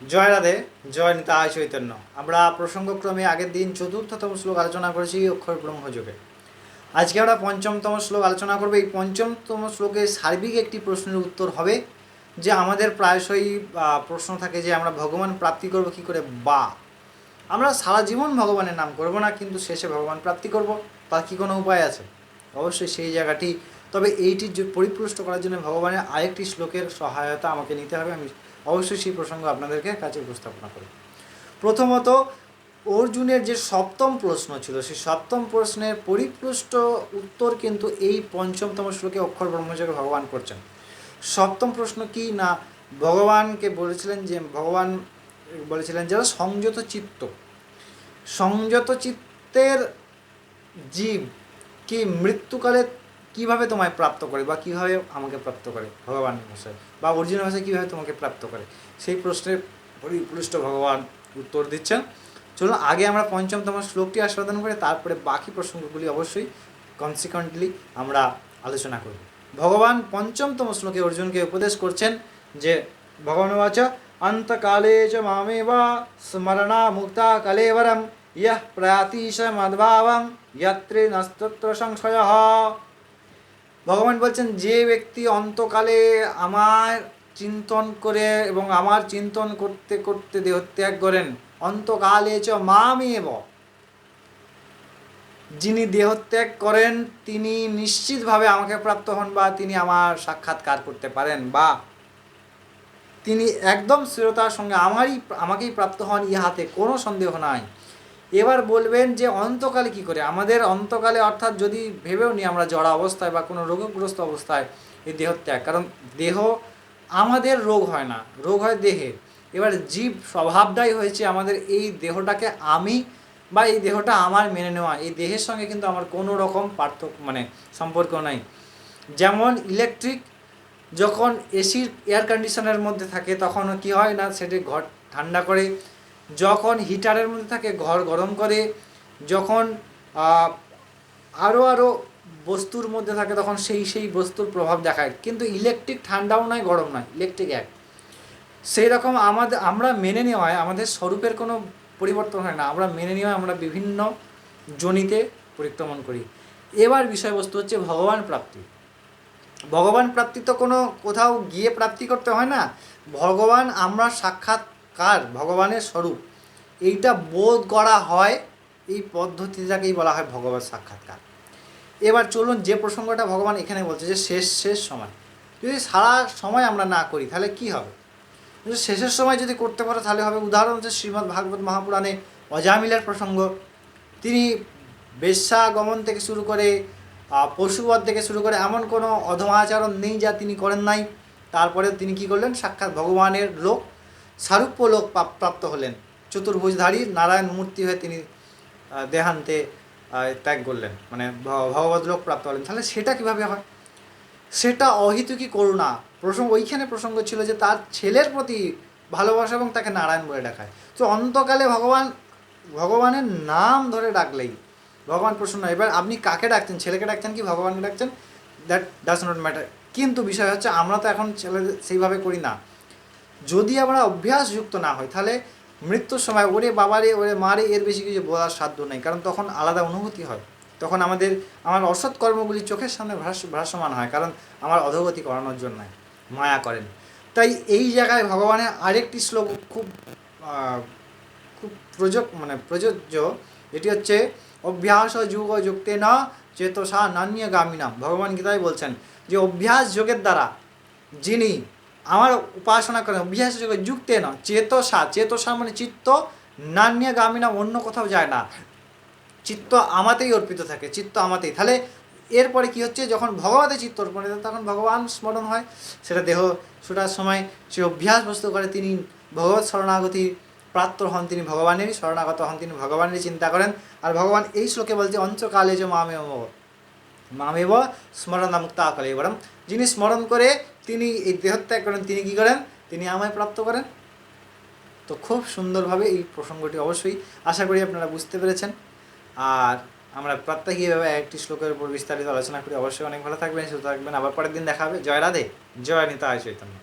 জয় রাধে, জয় নিতা চৈতন্য। আমরা প্রসঙ্গক্রমে আগের দিন চতুর্থতম শ্লোক আলোচনা করেছি অক্ষর ব্রহ্মযোগে আজকে আমরা পঞ্চমতম শ্লোক আলোচনা করব। এই পঞ্চমতম শ্লোকে সার্বিক একটি প্রশ্নের উত্তর হবে যে, আমাদের প্রায়শই প্রশ্ন থাকে যে, আমরা ভগবান প্রাপ্তি করব কি করে? বা। আমরা সারা জীবন ভগবানের নাম করব না, কিন্তু শেষে ভগবান প্রাপ্তি করব। তার কি কোনো উপায় আছে? অবশ্যই সেই জায়গাটি তবে এইটির পরিপুষ্ট করার জন্য ভগবানের আরেকটি শ্লোকের সহায়তা আমাকে নিতে হবে। আমি অবশ্যই সেই প্রসঙ্গ আপনাদেরকে কাছে উপস্থাপনা করি প্রথমত, অর্জুনের যে সপ্তম প্রশ্ন ছিল, সেই সপ্তম প্রশ্নের পরিপুষ্ট উত্তর কিন্তু এই পঞ্চমতম শ্লোকে অক্ষর ব্রহ্মযোগে ভগবান করছেন। সপ্তম প্রশ্ন কি না? ভগবানকে বলেছিলেন যে, ভগবান বলেছিলেন যারা সংযত চিত্ত। সংযত চিত্তের জীব কি মৃত্যুকালে কীভাবে তোমায় প্রাপ্ত করে বা কীভাবে আমাকে প্রাপ্ত করে ভগবান ভাষায় বা অর্জুনের ভাষায় কীভাবে তোমাকে প্রাপ্ত করে? সেই প্রশ্নের পরিপুষ্ট ভগবান উত্তর দিচ্ছেন। চলুন, আগে আমরা পঞ্চমতম শ্লোকটি আস্বাদন করে তারপরে বাকি প্রসঙ্গগুলি অবশ্যই কনসিকুয়েন্টলি আমরা আলোচনা করব। ভগবান পঞ্চমতম শ্লোকে অর্জুনকে উপদেশ করছেন যে, ভগবান বাচ অন্তকালে চ মামেবা স্মরণা মুক্তা কলেবরম ইয়ঃ প্রয়াতিশ মদ্ভাবং যত্রে নস্তত্র সংশয়। ভগবান বলছেন, যে ব্যক্তি অন্তকালে আমার চিন্তন করে এবং আমার চিন্তন করতে করতে দেহত্যাগ করেন, অন্তকালে চ মা মামেব যিনি দেহত্যাগ করেন, তিনি নিশ্চিতভাবে আমাকে প্রাপ্ত হন বা তিনি আমার সাক্ষাৎকার করতে পারেন বা তিনি একদম স্থিরতার সঙ্গে আমারই, আমাকেই প্রাপ্ত হন, ইহাতে কোনো সন্দেহ নাই। এবার বলবেন যে অন্তকালে কি করে? আমাদের অন্তকালে অর্থাৎ যদি ভেবেও নি আমরা জড়া অবস্থায় বা কোনো রোগগ্রস্ত অবস্থায় এই দেহত্যাগ, কারণ দেহ আমাদের রোগ হয় না, রোগ হয় দেহের এবার জীব স্বভাবটাই হয়েছে আমাদের এই দেহটাকে আমি বা এই দেহটা আমার মেনে নেওয়া। এই দেহের সঙ্গে কিন্তু আমার কোনো রকম পার্থক্য মানে সম্পর্ক নাই। যেমন ইলেকট্রিক যখন এসির, এয়ার কন্ডিশনের মধ্যে থাকে তখন কি হয় না, সেটি ঘর ঠান্ডা করে যখন হিটারের মধ্যে থাকে, ঘর গরম করে, যখন আরও আরও বস্তুর মধ্যে থাকে, তখন সেই সেই বস্তুর প্রভাব দেখায়। কিন্তু ইলেকট্রিক ঠান্ডাও নয় গরম নয় ইলেকট্রিক এক। সেই রকম আমাদের আমরা মেনে নেওয়ায় আমাদের স্বরূপের কোনো পরিবর্তন হয় না। আমরা মেনে নেওয়ায় আমরা বিভিন্ন জনিতে পরিক্রমণ করি। এবার বিষয়বস্তু হচ্ছে ভগবান প্রাপ্তি। ভগবান প্রাপ্তি তো কোনো কোথাও গিয়ে প্রাপ্তি করতে হয় না। ভগবান আমরা সাক্ষাৎকার ভগবানের স্বরূপ। এইটা বোধ করা হয়, এই পদ্ধতিটাকেই বলা হয় ভগবান সাক্ষাৎকার। এবার চলুন যে প্রসঙ্গটা ভগবান এখানে বলছে যে শেষ শেষ সময়। যদি সারা সময় আমরা না করি, তাহলে কি হবে? শেষের সময় যদি করতে পারো, তাহলে হবে উদাহরণ হচ্ছে শ্রীমদ্ ভাগবত মহাপুরাণে অজামিলের প্রসঙ্গ। তিনি বেশ্যাগমন থেকে শুরু করে পশুবধ থেকে শুরু করে এমন কোনো অধমাচরণ নেই যা তিনি করেন নাই। তারপরে তিনি কি করলেন? সাক্ষাৎ ভগবানের লোক সারূপ্য লোক প্রাপ- প্রাপ্ত হলেন। চতুর্ভুজধারী নারায়ণ মূর্তি হয়ে তিনি দেহান্তে ত্যাগ করলেন। মানে ভ- ভগবত লোক প্রাপ্ত হলেন। তাহলে সেটা কীভাবে হয়? সেটা অহিতুকি করুণা। প্রসঙ্গ, ওইখানে প্রসঙ্গ ছিল যে তার ছেলের প্রতি ভালোবাসা এবং তাকে নারায়ণ বলে ডাকায়। তো অন্তকালে ভগবান, ভগবানের নাম ধরে ডাকলেই ভগবান প্রসন্ন এবার আপনি কাকে ডাকছেন? ছেলেকে ডাকছেন কি ভগবানকে ডাকছেন? দ্যাট ডাজ নট ম্যাটার কিন্তু বিষয় হচ্ছে, আমরা তো এখন ছেলে সেইভাবে করি না। যদি আমরা অভ্যাসযুক্ত না হই, তাহলে মৃত্যুর সময় ওরে বাবারে, ওরে মারে, এর বেশি কিছু বলার সাধ্য নেই। কারণ তখন আলাদা অনুভূতি হয়। তখন আমাদের, আমার অসৎ কর্মগুলি চোখের সামনে ভাস, ভাসমান হয়, কারণ আমার অধোগতি করানোর জন্য মায়া করেন। তাই এই জায়গায় ভগবানের আরেকটি শ্লোক খুব খুব প্রযোগ মানে প্রযোজ্য এটি হচ্ছে, অভ্যাস যুগ যুক্তে না চেতসা নান্য গামিনাম ভগবান গীতায় বলছেন যে, অভ্যাস যোগের দ্বারা যিনি আমার উপাসনা অভ্যাস যোগে যুক্তে না চেতসা চেতসা মানে চিত্ত, নান্য গামিনাম অন্য কোথাও যায় না। চিত্ত আমাতেই অর্পিত থাকে, চিত্ত আমাতেই। তাহলে এরপরে কি হচ্ছে, যখন ভগবতে চিত্ত অর্পণিত তখন ভগবান স্মরণ হয়, সেটা দেহ ছোটার সময় সে অভ্যাস বস্তু করে, তিনি ভগবত শরণাগতি প্রাপ্ত হন, তিনি ভগবানেরই শরণাগত হন, তিনি ভগবানেরই চিন্তা করেন, আর ভগবান এই শ্লোকে বলছে অঞ্চকালে যে মামেব মামেব স্মরণ মুক্ত আকলে বরং যিনি স্মরণ করে তিনি এই দেহত্যাগ করেন, তিনি কি করেন? তিনি আমায় প্রাপ্ত করেন। তো খুব সুন্দরভাবে এই প্রসঙ্গটি অবশ্যই আশা করি আপনারা বুঝতে পেরেছেন। আর আমরা প্রত্যেকইভাবে একটি শ্লোকের উপর বিস্তারিত আলোচনা করি। অবশ্যই অনেক ভালো থাকবেন, সুস্থ থাকবেন। আবার পরের দিন দেখা হবে জয় রাধে, জয় নিতা চৈতন্য।